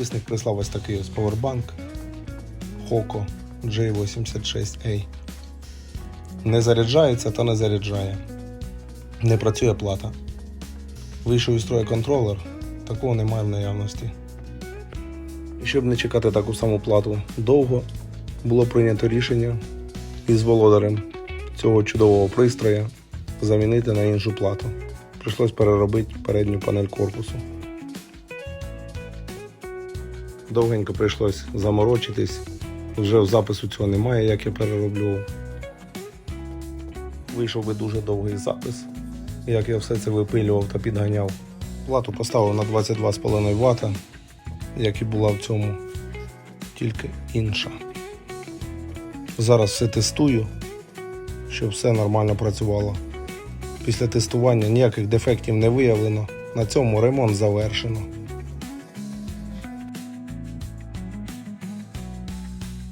Підписник прислав ось такий ось повербанк Hoco J86A. Не заряджається та не заряджає. Не працює плата. Вийшов із строя контролер, такого немає в наявності. І щоб не чекати таку саму плату довго, було прийнято рішення із володарем цього чудового пристрою замінити на іншу плату. Прийшлось переробити передню панель корпусу. Довгенько прийшлось заморочитись. Вже в запису цього немає, як я перероблював. Вийшов би дуже довгий запис, як я все це випилював та підганяв. Плату поставив на 22,5 Вт, як і була в цьому, тільки інша. Зараз все тестую, щоб все нормально працювало. Після тестування ніяких дефектів не виявлено. На цьому ремонт завершено.